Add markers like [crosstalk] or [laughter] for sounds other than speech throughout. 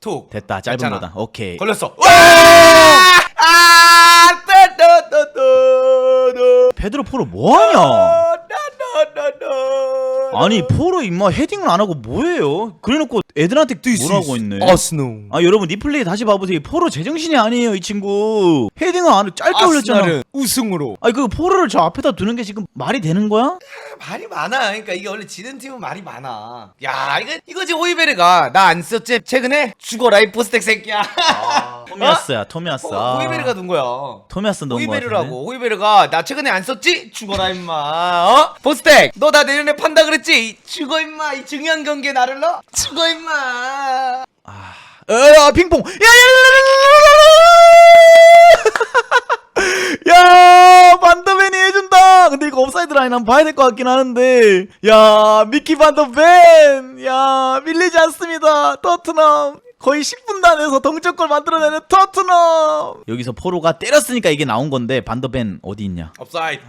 톡. 됐다. 짧은. 거다. 오케이. 걸렸어. 아 따 따 따 따 따 페드로 포로 뭐하냐 아니 포로 임마 헤딩을 안 하고 뭐해요? 그래놓고 애들한테 뭐라고 있네. 아스노 아 여러분 리플레이 다시 봐보세요. 포로 제정신이 아니에요 이 친구. 헤딩을 안 하고 짧게 올렸잖아. 아스날은 우승으로. 아니 그 포로를 저 앞에다 두는 게 지금 말이 되는 거야? 말이 많아. 그러니까 이게 원래 지는 팀은 말이 많아. 야 이거 이거지 호이베르가. 나 안 썼지? 최근에 죽어라 이 포스텍 새끼야 토미아스야 토미아스 호- 아. 호이베르가 넣은 거야 토미아스 넣은 거 같은데 호이베르라고 호이베르가 나 최근에 안 썼지? 죽어라 임마 어? 포스텍 너 나 내년에 판다 그랬지? 죽어 임마 이 중요한 경기에 나를 넣어? 죽어 임마 아 핑퐁 야 야 야 반더벤이 해준다 근데 이거 옵사이드 라인 한번 봐야 될 것 같긴 하는데 야 미키 반더벤 야 밀리지 않습니다 토트넘 거의 10분 단에서 동점골 만들어내는 토트넘 여기서 포로가 때렸으니까 이게 나온 건데 반더벤 어디 있냐 업사이드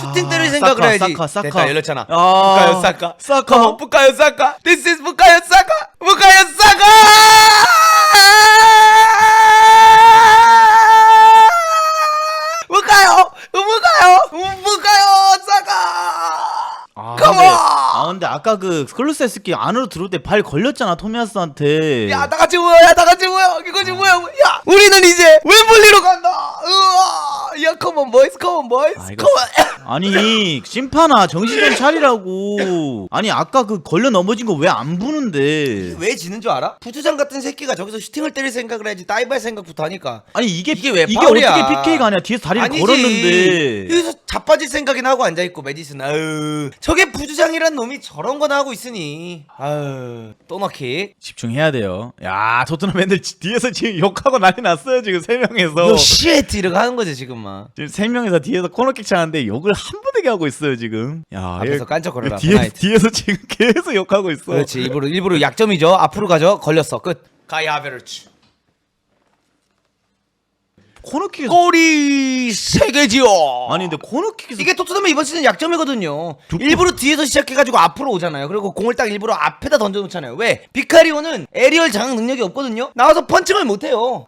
슈팅 때릴 생각을 해야지 사카, 사카. 됐다 열렸잖아 아, 부카요 사카 사카. 부카요 사카 This is 부카요 사카 부카요 사카 부카요 부카요 부카요 사카 아, 컴온! 근데, 아 아까 그 클루세스키 안으로 들어올 때 발 걸렸잖아 토미아스한테. 야, 다 같이 모여, 야, 다 같이 모여, 이거지 모여, 야, 우리는 이제 웸블리로 간다. 으아, 야, 컴온 보이스, 컴온 보이스, 아, 이거- 컴온. 아니 심판아 정신 좀 차리라고 아니 아까 그 걸려 넘어진 거 왜 안 부는데 왜 지는 줄 알아? 부주장 같은 새끼가 저기서 슈팅을 때릴 생각을 해야지 다이브 할 생각부터 하니까. 아니 이게 이게 왜 이게 파울이야? 어떻게 PK가 아니야 뒤에서 다리를 아니지. 걸었는데 여기서 자빠질 생각이나 하고 앉아 있고 메디슨. 아유, 저게 부주장이란 놈이 저런 거나 하고 있으니. 아유, 또 넣기. 집중해야 돼요 야 토트넘 팬들 지- 뒤에서 지금 욕하고 난리 났어요 지금 세 명에서 요쉣 이러고 하는 거지 지금 막. 지금 세 명에서 뒤에서 코너킥 차는데 욕을 한 부대게 하고 있어요 지금 야 앞에서 얘- 깐적거려라. 뒤에, 하나에. 뒤에서 지금 계속 욕하고 있어 그렇지 일부러 일부러 약점이죠. 앞으로 가죠. 걸렸어. 끝. 가이 하베르츠. 코너킥에서 골이 세 개지요. 아니 근데 코너킥에서 이게 토트넘의 이번 시즌 약점이거든요. 일부러 뒤에서 시작해가지고 앞으로 오잖아요. 그리고 공을 딱 일부러 앞에다 던져놓잖아요. 왜? 비카리오는 에리얼 장악 능력이 없거든요. 나와서 펀칭을 못해요.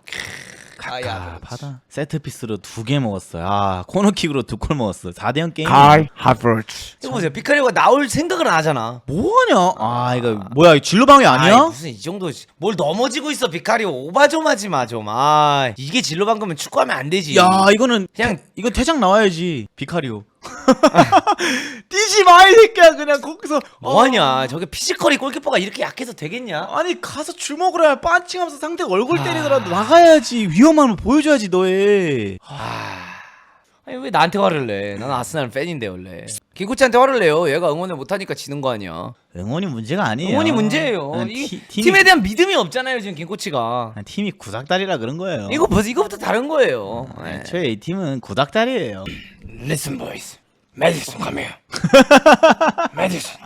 아, 바다 세트 피스로 두 개 먹었어요 아 코너킥으로 두 골 먹었어요 4대0 게임 하버츠. 이거 보세요. 비카리오가 나올 생각을 안 하잖아. 뭐하냐 아 이거 뭐야 이 진로방이 아니야? 아이, 무슨 이 정도 뭘 넘어지고 있어 비카리오 오바 좀 하지 마 좀. 아 이게 진로 방금은 축구하면 안 되지. 야 이거는 그냥- 그냥 이거 퇴장 나와야지 비카리오 [laughs] 뛰지 마 이 새끼야. 그냥 거기서 뭐하냐? 저게 피지컬이 골키퍼가 이렇게 약해서 되겠냐? 아니 가서 주먹으로 해 빤칭하면서 상대 얼굴 때리더라도 나가야지. 위험함을 보여줘야지 너의. 아 니 왜 나한테 화를 내? 난 아스날 팬인데 원래. 김코치한테 화를 내요. 얘가 응원을 못하니까 지는 거 아니야. 응원이 문제가 아니에요 응원이 문제예요. 그냥 이 티- 팀이, 팀에 대한 믿음이 없잖아요 지금 김코치가. 팀이 구닥다리라 그런 거예요 이거 벌써 이거부터 다른 거예요. 네. 애초에 이 팀은 구닥다리예요 Listen boys, Madison come here. [laughs] Madison.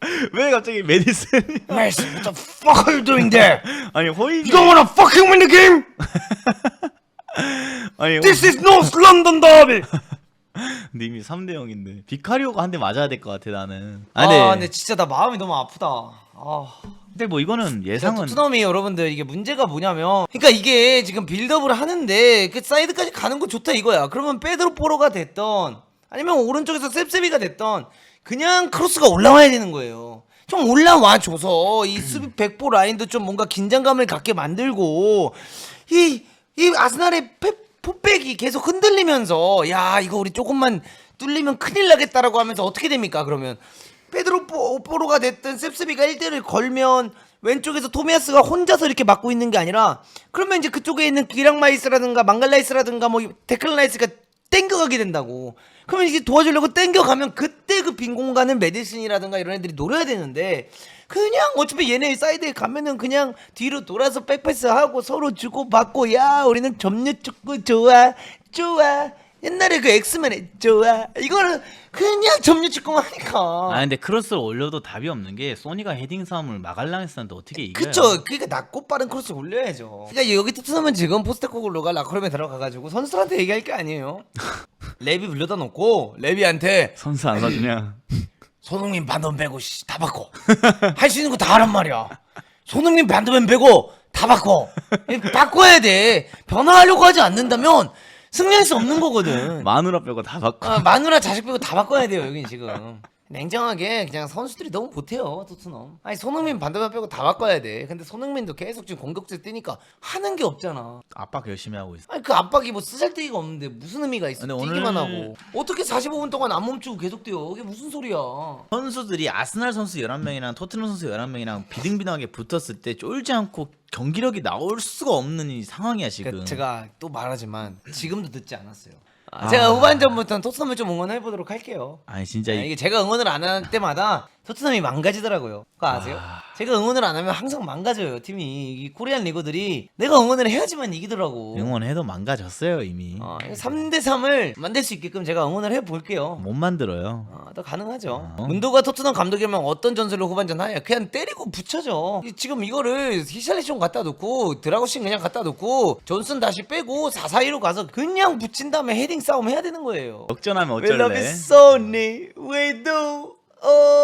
[laughs] 왜 갑자기 메디슨이 Madison, what the fuck are you doing there? [laughs] 아니 호이 You don't wanna fucking win the game. [laughs] 아니 This is North London derby. 근데 이미 3대 0인데 비카리오가 한 대 맞아야 될 것 같아 나는 아, 아, 근데 진짜 나 마음이 너무 아프다. 아. 근데 뭐 이거는 예상은 토트넘이 여러분들 이게 문제가 뭐냐면 그러니까 이게 지금 빌드업을 하는데 그 사이드까지 가는 거 좋다 이거야 그러면 페드로 포로가 됐던 아니면 오른쪽에서 셉셉이가 됐던 그냥 크로스가 올라와야 되는 거예요. 좀 올라와 줘서 이 [clears throat] 수비 백보 라인도 좀 뭔가 긴장감을 갖게 만들고 이, 이 아스날의 페, 포백이 계속 흔들리면서 야 이거 우리 조금만 뚫리면 큰일 나겠다라고 하면서 어떻게 됩니까 그러면? 페드로 뽀- 포로가 됐든 셉셉이가 1대를 걸면 왼쪽에서 토미아스가 혼자서 이렇게 막고 있는 게 아니라 그러면 이제 그쪽에 있는 기랑마이스라든가 망갈라이스라든가 뭐 데클라이스가 땡겨가게 된다고. 그러면 이제 도와주려고 땡겨가면 그때 그 빈 공간을 메디슨이라든가 이런 애들이 노려야 되는데 그냥 어차피 얘네 사이드에 가면은 그냥 뒤로 돌아서 백패스하고 서로 주고 받고 야 우리는 점유 축구 좋아 좋아 옛날에 그 엑스맨의 좋아 이거는 그냥 점유 직공만 하니까. 아 근데 크로스를 올려도 답이 없는 게 소니가 헤딩 싸움을 막을랑 했었는데 어떻게 이겨요? 그쵸. 그러니까 낮고 빠른 크로스 올려야죠. 그러니까 여기 토트넘은 지금 포스테코글로가 라커룸에 들어가가지고 선수들한테 얘기할 게 아니에요. [laughs] 레비 불려다 놓고 레비한테 선수 안 사주냐? 손흥민 반돈 빼고 씨, 다 바꿔. 할 수 있는 거 다 하란 말이야. 손흥민 반돈 빼고 다 바꿔. 바꿔야 돼. 변화하려고 하지 않는다면 승리할 수 없는 거거든 마누라 빼고 다 바꿔. 아, 마누라 자식 빼고 다 바꿔야 돼요 여긴 지금 냉정하게 그냥 선수들이 너무 못해요 토트넘. 아니 손흥민 반대만 빼고 다 바꿔야 돼. 근데 손흥민도 계속 지금 공격질 뛰니까 하는 게 없잖아. 압박 열심히 하고 있어. 아니 그 압박이 뭐 쓰잘데기가 없는데 무슨 의미가 있어? 근데 뛰기만 오늘- 하고. 어떻게 45분 동안 안 멈추고 계속 뛰어? 이게 무슨 소리야? 선수들이 아스날 선수 11명이랑 토트넘 선수 11명이랑 비등비등하게 붙었을 때 쫄지 않고 경기력이 나올 수가 없는 이 상황이야 지금. 그 제가 또 말하지만 지금도 늦지 않았어요. 아, 제가 후반전부터는 토트넘을 좀 응원해 보도록 할게요. 아니 진짜 아, 이 이게 제가 응원을 안할 때마다 토트넘이 망가지더라고요. 그거 아세요? 제가 응원을 안 하면 항상 망가져요 팀이. 이 코리안 리거들이 내가 응원을 해야지만 이기더라고. 응원해도 망가졌어요 이미. 어, 3대 3을 만들 수 있게끔 제가 응원을 해 볼게요. 못 만들어요. 어, 더 가능하죠. 어. 문도가 토트넘 감독이면 어떤 전술로 후반전 하냐? 그냥 때리고 붙여줘. 이- 지금 이거를 히샬리션 갖다 놓고 드라고신 그냥 갖다 놓고 존슨 다시 빼고 4-4-2로 가서 그냥 붙인 다음에 헤딩 싸움 해야 되는 거예요. 역전하면 love 어쩔래? you. We do. Oh.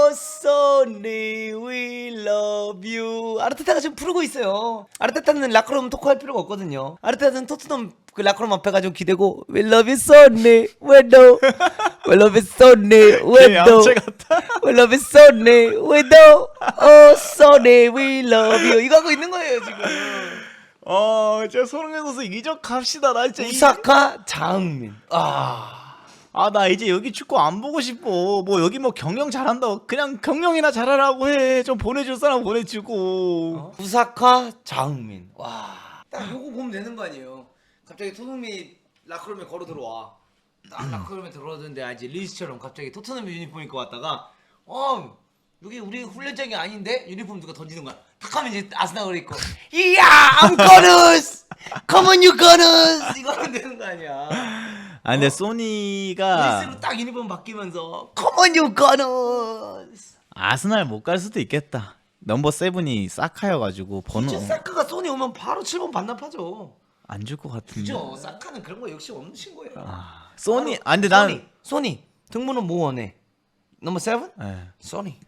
We love you. 아르테타가 지금 부르고 있어요. 아르테타는 라크롬 토크할 필요가 없거든요. 아르테타는 토트넘 그 라크롬 앞에 가지고 기대고 We love you, Sony. We do. We love you, Sony. We 네, do. 암체 같아. We love you, Sony. We do. Oh, Sony. We love you. 이거 하고 있는 거예요 지금. 어, 진짜 손흥민 선수 이적 갑시다. 나 진짜 이- 우사카 장민. 아. 아, 나 이제 여기 축구 안 보고 싶어. 뭐 여기 뭐 경영 잘한다고 그냥 경영이나 잘하라고 해. 좀 보내줄 사람 보내주고. 우사카 장민. 와. 딱 요거 보면 되는 거 아니에요. 갑자기 손흥민 라크룸에 걸어 들어와. 딱 라크룸에 들어오는데 아 이제 리스처럼 갑자기 토트넘 유니폼 입고 왔다가 어 여기 우리 훈련장이 아닌데 유니폼 누가 던지는 거야. 탁 하면 이제 아스날을 입고 이야 I'm Gunners! Come on you Gunners! 이거 하면 되는 거 아니야. 아, 근데 소니가 리스로 딱 유니폼 바뀌면서 on you Gunners! 아스날 못 갈 수도 있겠다. 넘버 세븐이 사카여가지고 번호 진짜 사카가 손이 오면 바로 7번 반납하죠. 안 줄 것 같은데. 그죠? 사카는 그런 거 역시 없는 친구예요. 아, 소니, 아 근데 소니, 난 소니 등번호 뭐 원해? 넘버 세븐? 예. 소니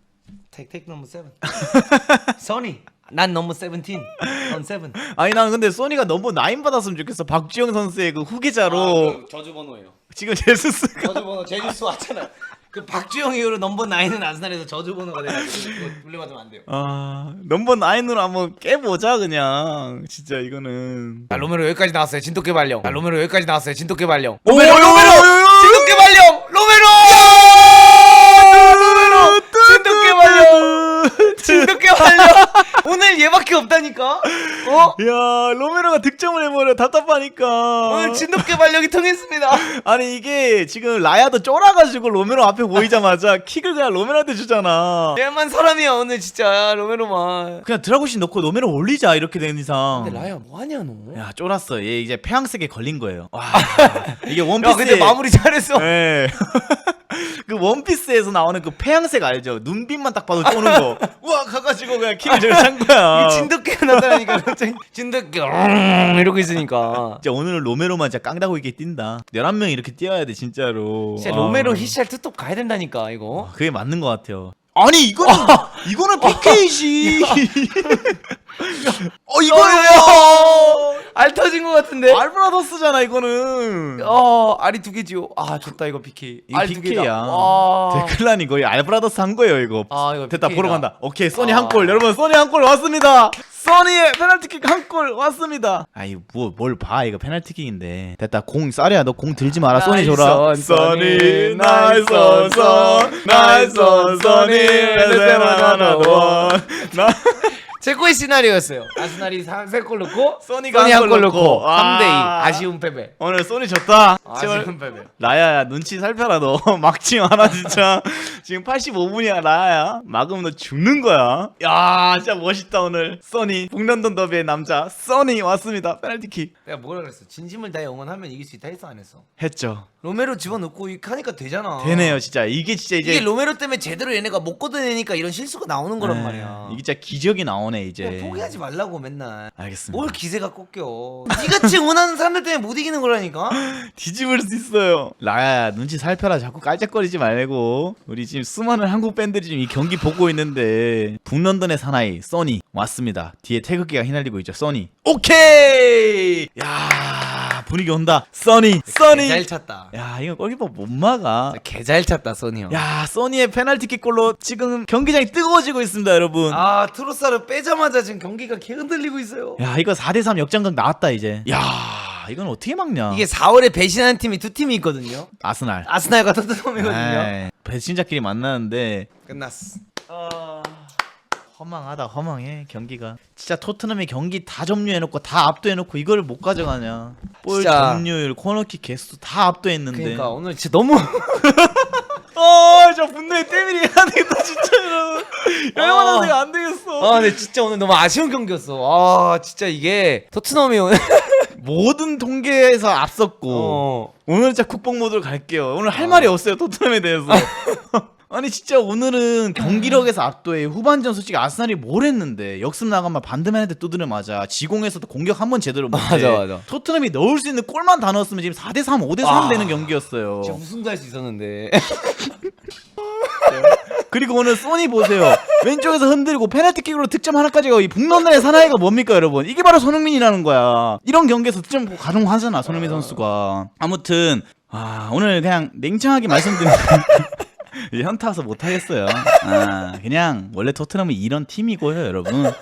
take take 넘버 세븐. [laughs] 소니 난 넘버 세븐틴. 넌 세븐. 아니 난 근데 소니가 넘버 나인 받았으면 좋겠어. 박주영 선수의 그 후계자로 저주 번호예요. 지금 제수스가 저주 번호 제주스 왔잖아. 그 박주영 이후로 넘버 9은 아스날에서 저주 번호가 돼가지고 물려받으면 안 돼요. 아 넘버 나인으로 한번 깨보자 그냥 진짜 이거는. 자 로메로 여기까지 나왔어요. 진돗개 발령. 자 로메로 여기까지 나왔어요. 진돗개 발령. 오, 로메로 오, 로메로 진돗개 발령. 로메로 로메로 진돗개 발령. 진돗개 발령. 오늘 얘밖에 없다니까. 어? 야 로메로가 득점을 해버려 답답하니까. 오늘 진돗개 발령이 통했습니다. [laughs] 아니 이게 지금 라야도 쫄아가지고 로메로 앞에 보이자마자 킥을 그냥 로메로한테 주잖아. 얘만 사람이야 오늘 진짜 로메로만. 그냥 드라고신 넣고 로메로 올리자 이렇게 된 이상. 근데 라야 뭐 하냐 너? 야 쫄았어. 얘 이제 폐양색에 걸린 거예요. 와 [laughs] 이게 야 원피스. 근데 마무리 잘했어. 네. [laughs] 그 원피스에서 나오는 그 폐양색 알죠? 눈빛만 딱 봐도 쪼는 거. [laughs] 우와 가가지고 그냥 킥을 저기 찬 거야. 이 진돗개가 나타나니까 갑자기 진돗개 음 이러고 있으니까. 진짜 오늘은 로메로만 진짜 깡다고 있게 뛴다. 11명 이렇게 뛰어야 돼 진짜로. 진짜 아. 로메로 히샬 투톱 가야 된다니까 이거. 그게 맞는 것 같아요. 아니 이거는 [laughs] 이거는 PK지. [laughs] 어 이거요. 알 터진 것 같은데. 알브라더스잖아 이거는. 어 알이 두 개지요. 아 좋다 이거 BK. 이거 알두 개다. PK야. 와. 데클란이 거의 알브라더스 한 거예요 이거. 아 이거 됐다 PK 다. 보러 간다. 오케이 써니 아. 한 골. 여러분 써니 한 골 왔습니다. 써니의 페널티킥 한 골 왔습니다. 아이 뭐뭘 봐 이거 페널티킥인데. 됐다 공 쌀이야 너 공 들지 마라 써니 나이스 줘라. 선, 써니 나이스 선 나이스 선 써니 원. 나 자 체코의 시나리오였어요. 아스날이 3골 넣고 써니가 써니 한 한골 골 넣고 넣고. 3대 2 아. 아쉬운 패배. 오늘 소니 졌다. 아쉬운 패배. 라야야 눈치 살펴라 너 [laughs] 막지 마라 진짜 지금 85분이야 라야야 막으면 너 죽는 거야 야 진짜 멋있다 오늘 써니 북런던 더비의 남자 써니 왔습니다 페널티킥 내가 뭐라 그랬어? 진심을 다해 응원하면 이길 수 있다 했어 안 했어? 했죠 로메로 집어넣고 이렇게 하니까 되잖아. 되네요 진짜 이게 진짜 이제 이게 로메로 때문에 제대로 얘네가 못 걷어내니까 이런 실수가 나오는 거란 네, 말이야. 이게 진짜 기적이 나오네 이제. 그냥 포기하지 말라고 맨날. 알겠습니다. 뭘 기세가 꺾여? 니같이 응원하는 사람들 때문에 못 이기는 거라니까. [laughs] 뒤집을 수 있어요. 라야야 눈치 살펴라. 자꾸 깔짝거리지 말고. 우리 지금 수많은 한국 팬들이 지금 이 경기 보고 있는데. 북런던의 사나이 써니 왔습니다. 뒤에 태극기가 휘날리고 있죠 써니. 오케이! 야 분위기 온다 써니 써니 개잘 찼다. 야 이거 골키퍼 못 막아 개잘 찼다 써니 형. 야 써니의 페널티킥 골로 지금 경기장이 뜨거워지고 있습니다 여러분 아 트로사를 빼자마자 지금 경기가 개 흔들리고 있어요. 야 이거 4대 3 역전각 나왔다 이제 야 이건 어떻게 막냐 이게 4월에 배신하는 팀이 두 팀이 있거든요. 아스날 아스날과 토트넘이거든요. 에이, 배신자끼리 만나는데 끝났어. 허망하다 허망해 경기가 진짜 토트넘이 경기 다 점유해놓고 다 압도해놓고 이걸 못 가져가냐 볼 진짜. 점유율 코너킥 개수 다 압도했는데 그러니까 오늘 진짜 너무 [laughs] 어저 분노의 때밀이 해야 되겠다 진짜 여러분 열받아 아. 내가 안 되겠어 아 근데 진짜 오늘 너무 아쉬운 경기였어. 아 진짜 이게 토트넘이 오늘 [laughs] 모든 통계에서 앞섰고 어. 오늘 진짜 국뽕 모드로 갈게요 오늘 할 말이 없어요 토트넘에 대해서 [laughs] 아니 진짜 오늘은 경기력에서 압도해. 후반전 솔직히 아스날이 뭘 했는데. 역습 나가면 반드맨한테 두드려 맞아 지공에서도 공격 한 번 제대로 못해. 맞아, 맞아. 토트넘이 넣을 수 있는 골만 다 넣었으면 지금 4대3 5대3 아. 되는 경기였어요. 진짜 우승도 할 수 있었는데. [laughs] 그리고 오늘 소니 보세요. 왼쪽에서 흔들고 페널티킥으로 득점 하나까지가 이 북런던의 사나이가 뭡니까 여러분? 이게 바로 손흥민이라는 거야. 이런 경기에서 득점 가능하잖아 손흥민 선수가. 아무튼 아 오늘 그냥 냉정하게 말씀드리면 [laughs] 현타 와서 못하겠어요 아 그냥 원래 토트넘은 이런 팀이고요 여러분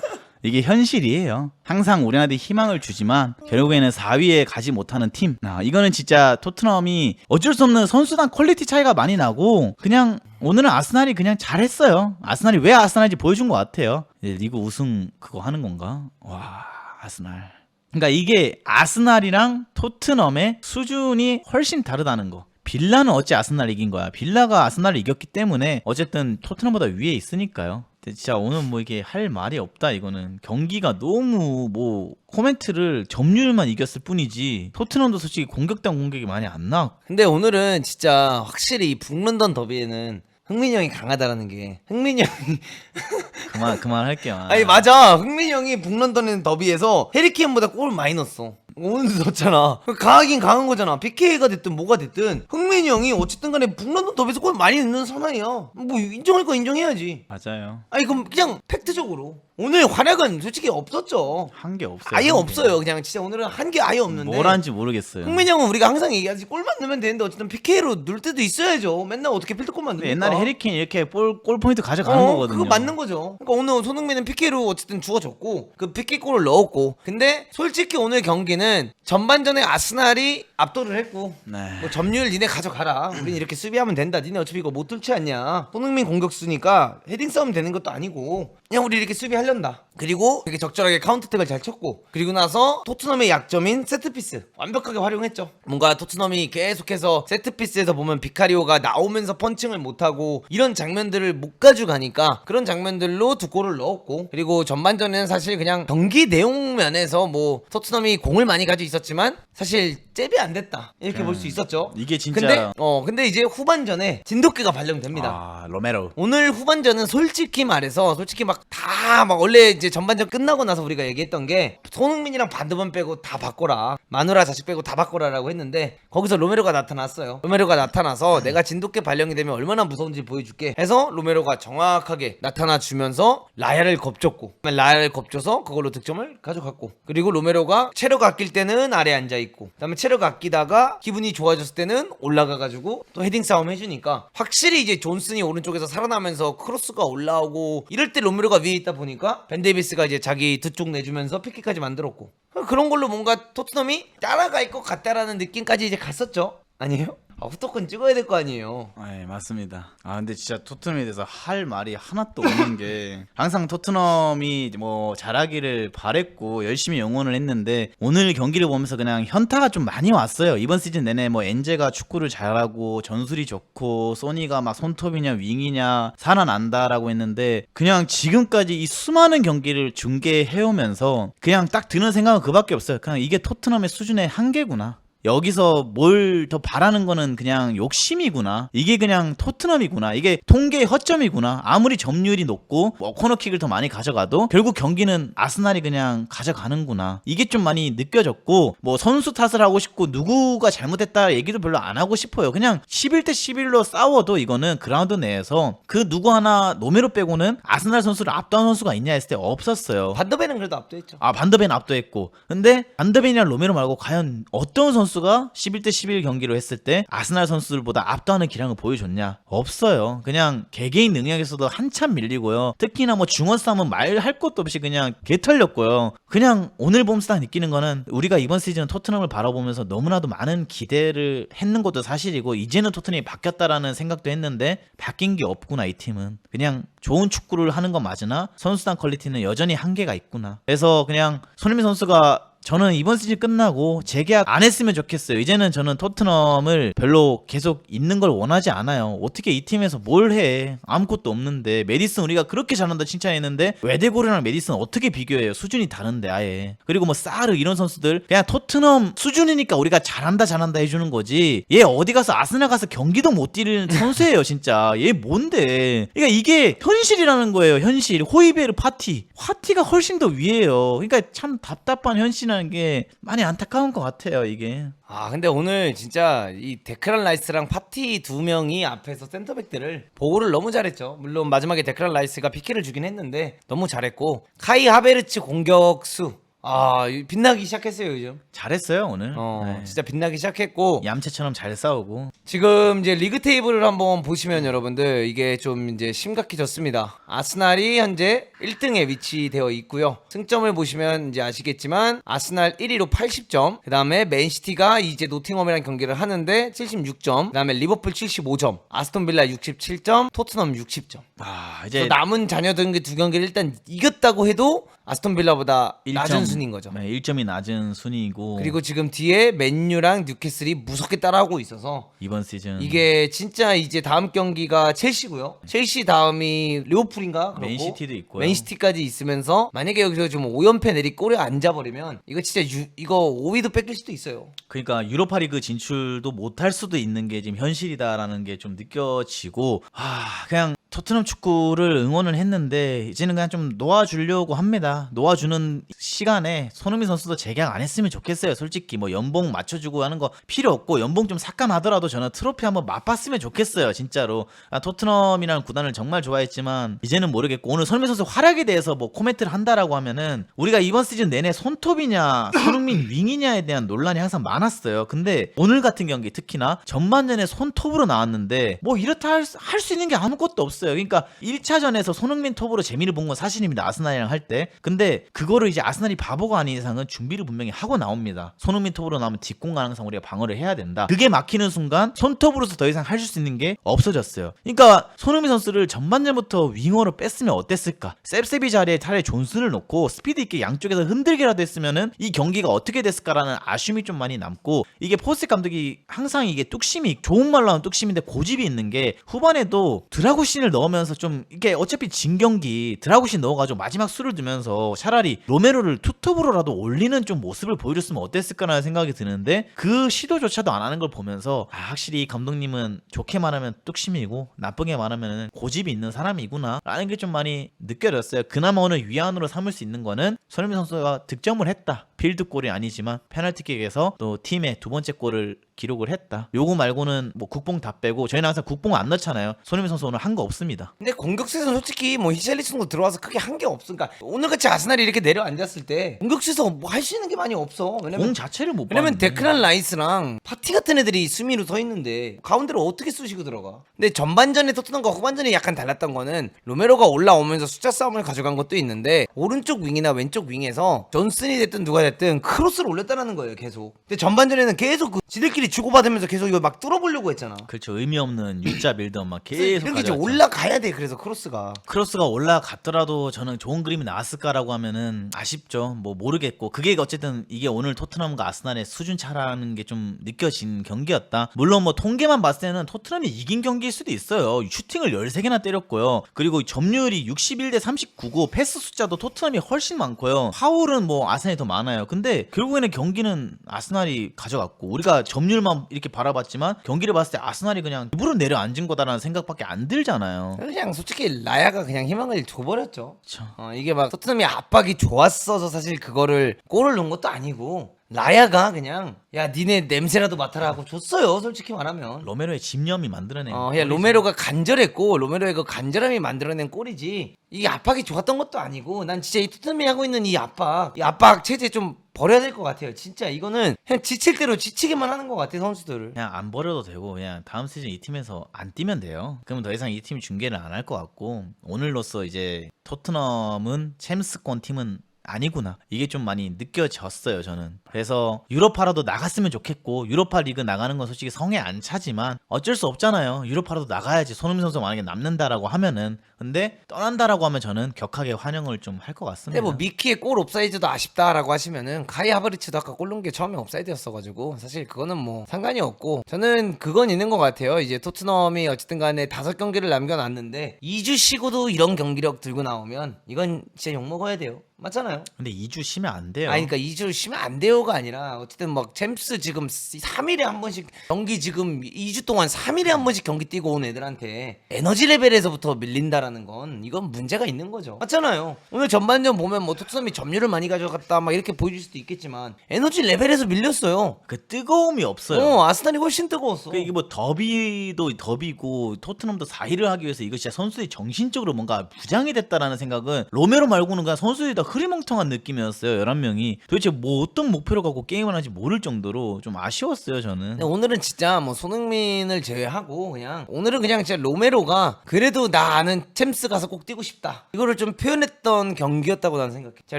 이게 현실이에요. 항상 우리한테 희망을 주지만 결국에는 4위에 가지 못하는 팀. 아, 이거는 진짜 토트넘이 어쩔 수 없는 선수단 퀄리티 차이가 많이 나고 그냥 오늘은 아스날이 그냥 잘했어요. 아스날이 왜 아스날인지 보여준 것 같아요. 리그 우승 그거 하는 건가? 와 아스날. 그러니까 이게 아스날이랑 토트넘의 수준이 훨씬 다르다는 거. 빌라는 어찌 아스날 이긴 거야. 빌라가 아스날을 이겼기 때문에 어쨌든 토트넘보다 위에 있으니까요. 진짜 오늘 뭐 이게 할 말이 없다 이거는 경기가 너무 뭐 코멘트를 점유율만 이겼을 뿐이지 토트넘도 솔직히 공격당 공격이 많이 안 나왔고 근데 오늘은 진짜 확실히 이 북런던 더비에는 흥민이 형이 강하다라는 게 흥민이 형이 [laughs] 그만 그만 할게요. 아. 아니 맞아 흥민이 형이 북런던 더비에서 해리케인보다 골 많이 넣었어 오늘도 넣었잖아 강하긴 강한 거잖아 PK가 됐든 뭐가 됐든 흥민이 형이 어쨌든 간에 북런던 더비에서 골 많이 넣는 사나이야 뭐 인정할 거 인정해야지 맞아요. 아니 그럼 그냥 팩트적으로 오늘 활약은 솔직히 없었죠 한 게 없어요. 아예 한 게. 없어요 그냥 진짜 오늘은 한 게 아예 없는데 뭘 한지 모르겠어요. 흥민이 형은 우리가 항상 얘기하지 골만 넣으면 되는데 어쨌든 PK로 넣을 때도 있어야죠 맨날 어떻게 필드골만 근데 넣습니까 옛날에 해리케인 이렇게 골, 골 포인트 가져가는 어, 거거든요. 그거 맞는 거죠. 그러니까 오늘 손흥민은 PK로 어쨌든 주어졌고 그 PK 골을 넣었고 근데 솔직히 오늘 경기는 전반전에 아스날이 압도를 했고 네. 뭐 점유율 니네 가져가라. 우린 이렇게 수비하면 된다. 니네 어차피 이거 못 뚫지 않냐. 손흥민 공격수니까 헤딩 싸움 되는 것도 아니고 그냥 우리 이렇게 수비하련다. 그리고 이렇게 적절하게 카운터택을 잘 쳤고 그리고 나서 토트넘의 약점인 세트피스 완벽하게 활용했죠. 뭔가 토트넘이 계속해서 세트피스에서 보면 비카리오가 나오면서 펀칭을 못하고 이런 장면들을 못 가져가니까 그런 장면들로 두 골을 넣었고 그리고 전반전에는 사실 그냥 경기 내용 면에서 뭐 토트넘이 공을 많이 가지고 있었지만 사실 잽이 안 됐다 이렇게 볼 수 있었죠. 이게 진짜 근데 어 근데 이제 후반전에 진돗개가 발령됩니다. 아 로메로 오늘 후반전은 솔직히 말해서 솔직히 막 다막 원래 이제 전반전 끝나고 나서 우리가 얘기했던 게 손흥민이랑 반드번 빼고 다 바꿔라. 마누라 자식 빼고 다 바꿔라라고 했는데 거기서 로메로가 나타났어요. 로메로가 나타나서 내가 진돗개 발령이 되면 얼마나 무서운지 보여줄게 해서 로메로가 정확하게 나타나 주면서 라야를 겁줬고 라야를 겁줘서 그걸로 득점을 가져갔고 그리고 로메로가 체력 아낄 때는 아래 앉아 있고 그다음에 체력 아끼다가 기분이 좋아졌을 때는 올라가 가지고 또 헤딩 싸움 해주니까 확실히 이제 존슨이 오른쪽에서 살아나면서 크로스가 올라오고 이럴 때 로메로 가 위에 있다 보니까 벤 데이비스가 이제 자기 두쪽 내주면서 피키까지 만들었고 그런 걸로 뭔가 토트넘이 따라갈 것 같다라는 느낌까지 이제 갔었죠 아니에요? 아, 후토큰 찍어야 될 거 아니에요. 네 맞습니다. 아 근데 진짜 토트넘에 대해서 할 말이 하나도 없는 게 [laughs] 항상 토트넘이 뭐 잘하기를 바랬고 열심히 응원을 했는데 오늘 경기를 보면서 그냥 현타가 좀 많이 왔어요. 이번 시즌 내내 뭐 엔제가 축구를 잘하고 전술이 좋고 소니가 막 손톱이냐 윙이냐 살아난다라고 했는데 그냥 지금까지 이 수많은 경기를 중계해오면서 그냥 딱 드는 생각은 그밖에 없어요. 그냥 이게 토트넘의 수준의 한계구나. 여기서 뭘 더 바라는 거는 그냥 욕심이구나. 이게 그냥 토트넘이구나. 이게 통계의 허점이구나. 아무리 점유율이 높고 뭐 코너킥을 더 많이 가져가도 결국 경기는 아스날이 그냥 가져가는구나. 이게 좀 많이 느껴졌고 뭐 선수 탓을 하고 싶고 누구가 잘못했다 얘기도 별로 안 하고 싶어요. 그냥 11대 11로 싸워도 이거는 그라운드 내에서 그 누구 하나 노메로 빼고는 아스날 선수를 압도한 선수가 있냐 했을 때 없었어요. 반더벤은 그래도 압도했죠. 아 반더벤 압도했고 근데 반더벤이랑 로메로 말고 과연 어떤 선수 가 11대 11 경기로 했을 때 아스날 선수들보다 압도하는 기량을 보여줬냐? 없어요. 그냥 개개인 능력에서도 한참 밀리고요. 특히나 뭐 중원 싸움은 말할 것도 없이 그냥 개털렸고요. 그냥 오늘 딱 느끼는 거는 우리가 이번 시즌 토트넘을 바라보면서 너무나도 많은 기대를 했는 것도 사실이고 이제는 토트넘이 바뀌었다라는 생각도 했는데 바뀐 게 없구나 이 팀은. 그냥 좋은 축구를 하는 건 맞으나 선수단 퀄리티는 여전히 한계가 있구나. 그래서 그냥 손흥민 선수가 저는 이번 시즌 끝나고 재계약 안 했으면 좋겠어요. 이제는 저는 토트넘을 별로 계속 있는 걸 원하지 않아요. 어떻게 이 팀에서 뭘 해? 아무것도 없는데 메디슨 우리가 그렇게 잘한다 칭찬했는데 웨데고르랑 메디슨 어떻게 비교해요? 수준이 다른데 아예. 그리고 뭐 사르 이런 선수들 그냥 토트넘 수준이니까 우리가 잘한다 잘한다 해주는 거지. 얘 어디 가서 아스날 가서 경기도 못 뛰는 [laughs] 선수예요 진짜. 얘 뭔데? 그러니까 이게 현실이라는 거예요. 현실. 호이베르 파티. 파티가 훨씬 더 위에요. 그러니까 참 답답한 현실 이라는 게 많이 안타까운 것 같아요 이게. 아 근데 오늘 진짜 이 데크란 라이스랑 파티 두 명이 앞에서 센터백들을 보호를 너무 잘했죠. 물론 마지막에 데크란 라이스가 피케를 주긴 했는데 너무 잘했고 카이 하베르츠 공격수 아 이- 빛나기 시작했어요 요즘. 잘했어요 오늘. 어 네. 진짜 빛나기 시작했고 얌체처럼 잘 싸우고. 지금 이제 리그 테이블을 한번 보시면 여러분들 이게 좀 이제 심각해졌습니다. 아스날이 현재 1등에 위치되어 있고요. 승점을 보시면 이제 아시겠지만 아스날 1위로 80점, 그다음에 맨시티가 이제 노팅엄이랑 경기를 하는데 76점, 그다음에 리버풀 75점, 아스톤 빌라 67점, 토트넘 60점. 아 이제 남은 자녀 경기 두 경기를 일단 이겼다고 해도 아스톤 빌라보다 낮은 1점 순인 거죠. 네, 1점이 낮은 순위고. 그리고 지금 뒤에 맨유랑 뉴캐슬이 무섭게 따라하고 있어서 이번 시즌 이게 진짜 이제 다음 경기가 첼시고요. 첼시 다음이 리오풀인가? 그렇고 맨시티도 있고요. 맨시티까지 있으면서 만약에 여기서 좀 5연패 내리 꼬리 앉아버리면 이거 진짜 유, 이거 5위도 뺏길 수도 있어요. 그러니까 유로파리그 진출도 못할 수도 있는 게 지금 현실이다라는 게 좀 느껴지고 아 그냥 토트넘 축구를 응원을 했는데 이제는 그냥 좀 놓아주려고 합니다. 놓아주는 시간에 손흥민 선수도 재계약 안 했으면 좋겠어요. 솔직히 뭐 연봉 맞춰주고 하는 거 필요 없고 연봉 좀 삭감하더라도 저는 트로피 한번 맛봤으면 좋겠어요. 진짜로 아, 토트넘이라는 구단을 정말 좋아했지만 이제는 모르겠고 오늘 손흥민 선수 활약에 대해서 뭐 코멘트를 한다라고 하면은 우리가 이번 시즌 내내 손톱이냐 손흥민 [laughs] 윙이냐에 대한 논란이 항상 많았어요. 근데 오늘 같은 경기 특히나 전반전에 손톱으로 나왔는데 뭐 이렇다 할 수 있는 게 아무것도 없어요. 그러니까 1차전에서 손흥민 톱으로 재미를 본 건 사실입니다. 아스날이랑 할 때. 근데 그거를 이제 아스날이 바보가 아닌 이상은 준비를 분명히 하고 나옵니다. 손흥민 톱으로 나오면 뒷공간 항상 우리가 방어를 해야 된다. 그게 막히는 순간 손톱으로서 더 이상 할 수 있는 게 없어졌어요. 그러니까 손흥민 선수를 전반전부터 윙어로 뺐으면 어땠을까? 셉셉이 자리에 차라리 존슨을 놓고 스피드 있게 양쪽에서 흔들기라도 했으면은 이 경기가 어떻게 됐을까라는 아쉬움이 좀 많이 남고 이게 포스 감독이 항상 이게 뚝심이 좋은 말로 하면 뚝심인데 고집이 있는 게 후반에도 드라구신을 넣으면서 좀 이게 어차피 진 경기 드라구신 넣어가지고 마지막 수를 두면서 차라리 로메로를 투톱으로라도 올리는 좀 모습을 보여줬으면 어땠을까라는 생각이 드는데 그 시도조차도 안 하는 걸 보면서 아, 확실히 감독님은 좋게 말하면 뚝심이고 나쁘게 말하면 고집이 있는 사람이구나 라는 게 좀 많이 느껴졌어요. 그나마 오늘 위안으로 삼을 수 있는 거는 손흥민 선수가 득점을 했다 필드골이 아니지만 페널티킥에서 또 팀의 두 번째 골을 기록을 했다 요거 말고는 뭐 국뽕 다 빼고 저희는 항상 국뽕 안 넣잖아요 손흥민 선수 오늘 한 거 없습니다 근데 공격수에서 솔직히 뭐 히샬리슨도 들어와서 크게 한 게 없으니까 오늘같이 아스날이 이렇게 내려앉았을 때 공격수에서 뭐 할 수 있는 게 많이 없어. 왜냐면 공 자체를 못 왜냐면. 데크란 라이스랑 파티 같은 애들이 수미로 서 있는데 가운데로 어떻게 쑤시고 들어가? 근데 전반전에 토트넘과 후반전에 약간 달랐던 거는 로메로가 올라오면서 숫자 싸움을 가져간 것도 있는데 오른쪽 윙이나 왼쪽 윙에서 존슨이 됐든 누가 됐든 크로스를 올렸다라는 거예요 계속. 근데 전반전에는 계속 그 지들끼리 주고받으면서 계속 이거 막 뚫어보려고 했잖아. 그렇죠. 의미 없는 U자 빌드업 막 계속 이런 게 이제. 올라가야 돼. 그래서 크로스가. 크로스가 올라갔더라도 저는 좋은 그림이 나왔을까라고 하면은 아쉽죠. 뭐 모르겠고 그게 어쨌든 이게 오늘 토트넘과 아스날의 수준 차라는 게 좀 느껴진 경기였다. 물론 뭐 통계만 봤을 때는 토트넘이 이긴 경기일 수도 있어요. 슈팅을 13개나 때렸고요. 그리고 점유율이 61대 39고 패스 숫자도 토트넘이 훨씬 많고요. 파울은 뭐 아스날이 더 많아요. 근데 결국에는 경기는 아스날이 가져갔고 우리가 점유율만 이렇게 바라봤지만 경기를 봤을 때 아스날이 그냥 일부러 내려앉은 거다라는 생각밖에 안 들잖아요. 그냥 솔직히 라야가 그냥 희망을 줘버렸죠. 어, 이게 막 토트넘이 압박이 좋았어서 사실 그거를 골을 넣은 것도 아니고 라야가 그냥 야 니네 냄새라도 맡아라 하고 줬어요. 솔직히 말하면. 로메로의 집념이 만들어낸 어. 그냥 로메로가 간절했고 로메로의 그 간절함이 만들어낸 골이지 이게 압박이 좋았던 것도 아니고 난 진짜 이 토트넘이 하고 있는 이 압박 이 압박 체제 좀 버려야 될 것 같아요 진짜 이거는 그냥 지칠 대로 지치게만 하는 것 같아 선수들을 그냥 안 버려도 되고 그냥 다음 시즌 이 팀에서 안 뛰면 돼요. 그러면 더 이상 이 팀이 중계를 안 할 것 같고 오늘로써 이제 토트넘은 챔스권 팀은 아니구나. 이게 좀 많이 느껴졌어요, 저는. 그래서 유로파라도 나갔으면 좋겠고 유로파 리그 나가는 건 솔직히 성에 안 차지만 어쩔 수 없잖아요. 유로파라도 나가야지. 손흥민 선수 만약에 남는다라고 하면은 근데 떠난다라고 하면 저는 격하게 환영을 좀 할 것 같습니다. 근데 뭐 미키의 골 옵사이드도 아쉽다라고 하시면은 카이 하버리츠도 아까 골 넣은 게 처음에 옵사이드였어가지고 사실 그거는 뭐 상관이 없고 저는 그건 있는 것 같아요 이제 토트넘이 어쨌든 간에 다섯 경기를 남겨놨는데 2주 쉬고도 이런 경기력 들고 나오면 이건 진짜 욕먹어야 돼요 맞잖아요 근데 2주 쉬면 안 돼요. 아니 그러니까 2주 쉬면 안 돼요가 아니라 어쨌든 막 챔스 지금 3일에 한 번씩 경기 지금 2주 동안 3일에 한 번씩 경기 뛰고 온 애들한테 에너지 레벨에서부터 밀린다라 는 건 이건 문제가 있는 거죠. 맞잖아요. 오늘 전반전 보면 뭐 토트넘이 점유를 많이 가져갔다 막 이렇게 보여줄 수도 있겠지만 에너지 레벨에서 밀렸어요. 그 뜨거움이 없어요. 어 아스날이 훨씬 뜨거웠어. 그 이게 뭐 더비도 더비고 토트넘도 4위를 하기 위해서 이거 진짜 선수들이 정신적으로 뭔가 부장이 됐다라는 생각은 로메로 말고는 그냥 선수들이 다 흐리멍텅한 느낌이었어요 11명이 도대체 뭐 어떤 목표를 갖고 게임을 하는지 모를 정도로 좀 아쉬웠어요 저는 오늘은 진짜 뭐 손흥민을 제외하고 그냥 오늘은 그냥 진짜 로메로가 그래도 나 아는 챔스 가서 꼭 뛰고 싶다 이거를 좀 표현했던 경기였다고 나는 생각해. 진짜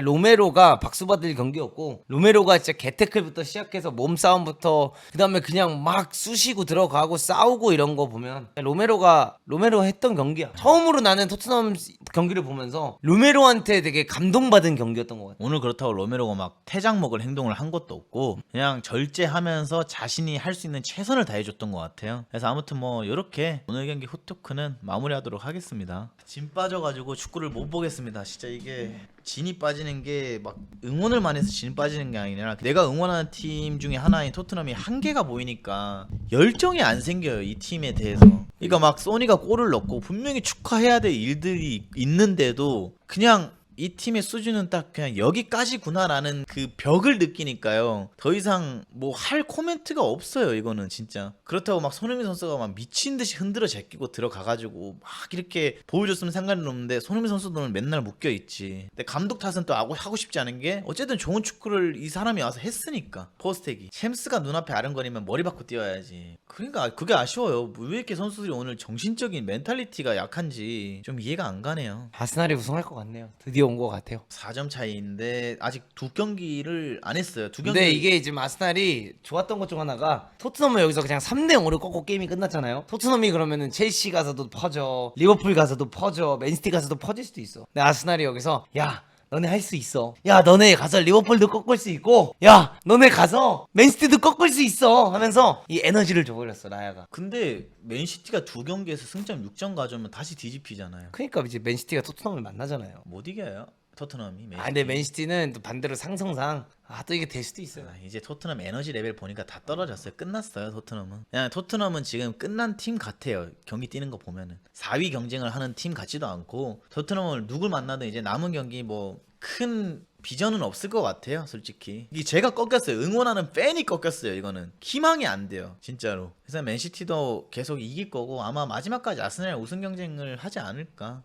로메로가 박수 받을 경기였고 로메로가 진짜 개태클부터 시작해서 몸싸움부터 그다음에 그냥 막 쑤시고 들어가고 싸우고 이런 거 보면 로메로가 로메로 했던 경기야. 처음으로 나는 토트넘 경기를 보면서 로메로한테 되게 감동받은 경기였던 것 같아. 오늘 그렇다고 로메로가 막 퇴장 먹을 행동을 한 것도 없고 그냥 절제하면서 자신이 할 수 있는 최선을 다해줬던 것 같아요. 그래서 아무튼 뭐 이렇게 오늘 경기 후토크는 마무리하도록 하겠습니다. 진 빠져가지고 축구를 못 보겠습니다. 진짜 이게 진이 빠지는 게 막 응원을 많이 해서 진이 빠지는 게 아니라 내가 응원하는 팀 중에 하나인 토트넘이 한계가 보이니까 열정이 안 생겨요 이 팀에 대해서. 그러니까 막 소니가 골을 넣고 분명히 축하해야 될 일들이 있는데도 그냥 이 팀의 수준은 딱 그냥 여기까지구나라는 그 벽을 느끼니까요. 더 이상 뭐 할 코멘트가 없어요. 이거는 진짜. 그렇다고 막 손흥민 선수가 막 미친 듯이 흔들어 제끼고 들어가가지고 막 이렇게 보여줬으면 상관이 없는데 손흥민 선수는 맨날 묶여 있지. 근데 감독 탓은 또 하고 하고 싶지 않은 게 어쨌든 좋은 축구를 이 사람이 와서 했으니까 포스텍이 챔스가 눈앞에 아른거리면 머리 받고 뛰어야지. 그러니까 그게 아쉬워요. 왜 이렇게 선수들이 오늘 정신적인 멘탈리티가 약한지 좀 이해가 안 가네요. 아스날이 우승할 것 같네요. 드디어 온 것 같아요. 4점 차이인데 아직 두 경기를 안 했어요. 두 경기. 근데 이게 지금 아스날이 좋았던 것 중 하나가 토트넘은 여기서 그냥 3대 0으로 꺾고 게임이 끝났잖아요. 토트넘이 그러면은 첼시 가서도 퍼져, 리버풀 가서도 퍼져, 맨시티 가서도 퍼질 수도 있어. 근데 아스날이 여기서 야 너네 할 수 있어. 야 너네 가서 리버풀도 꺾을 수 있고, 야 너네 가서 맨시티도 꺾을 수 있어. 하면서 이 에너지를 줘버렸어 라야가. 근데 맨시티가 두 경기에서 승점 6점 가져오면 다시 뒤집히잖아요. 그러니까 이제 맨시티가 토트넘을 만나잖아요. 못 이겨요. 토트넘이 맨시티. 아 근데 맨시티는 또 반대로 상성상 아 또 이게 될 수도 있어요. 아, 이제 토트넘 에너지 레벨 보니까 다 떨어졌어요. 끝났어요, 토트넘은. 그냥 토트넘은 지금 끝난 팀 같아요. 경기 뛰는 거 보면은. 4위 경쟁을 하는 팀 같지도 않고 토트넘을 누굴 만나든 이제 남은 경기 뭐 큰 비전은 없을 것 같아요, 솔직히. 이게 제가 꺾였어요. 응원하는 팬이 꺾였어요, 이거는. 희망이 안 돼요, 진짜로. 그래서 맨시티도 계속 이길 거고 아마 마지막까지 아스날 우승 경쟁을 하지 않을까.